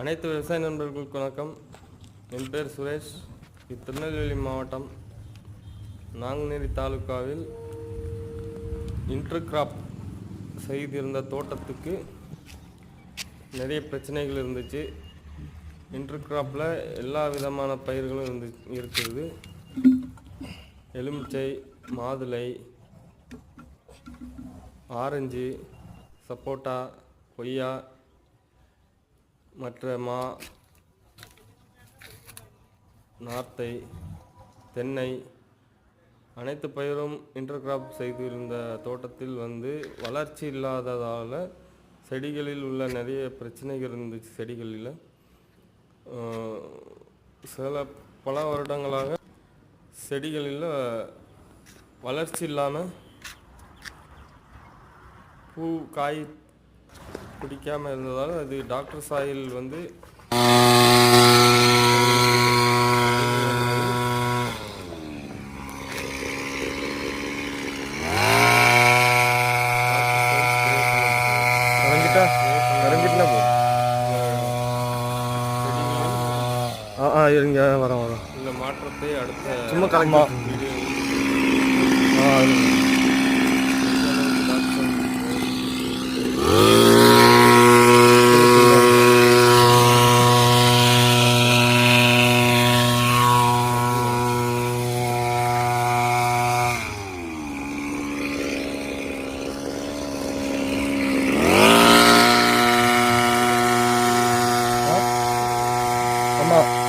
அனைத்து விவசாய நண்பர்களுக்கு வணக்கம். என் பேர் சுரேஷ். இத்திருநெல்வேலி மாவட்டம் நாங்குநேரி தாலுக்காவில் இன்டர் கிராப் செய்திருந்த தோட்டத்துக்கு நிறைய பிரச்சனைகள் இருந்துச்சு. இன்டர் கிராப்பில் எல்லா விதமான பயிர்களும் இருந்து இருக்குது எலுமிச்சை மாதுளை ஆரஞ்சு சப்போட்டா கொய்யா மற்ற மா நார்த்தை தென்னை அனைத்து பயிரும் இன்டர்கிராப் செய்திருந்த தோட்டத்தில் வந்து வளர்ச்சி இல்லாததால் செடிகளில் உள்ள நிறைய பிரச்சனைகள் இருந்துச்சு செடிகளில். சில பல வருடங்களாக செடிகளில் வளர்ச்சி இல்லாமல் பூ காய் பிடிக்காம இருந்ததால் அது டாக்டர் சாயில் வந்து ஆ ஆ இருங்க வரேன் வரேன் இந்த மாற்றத்தை அடுத்த சும்மா கலக்கி them up.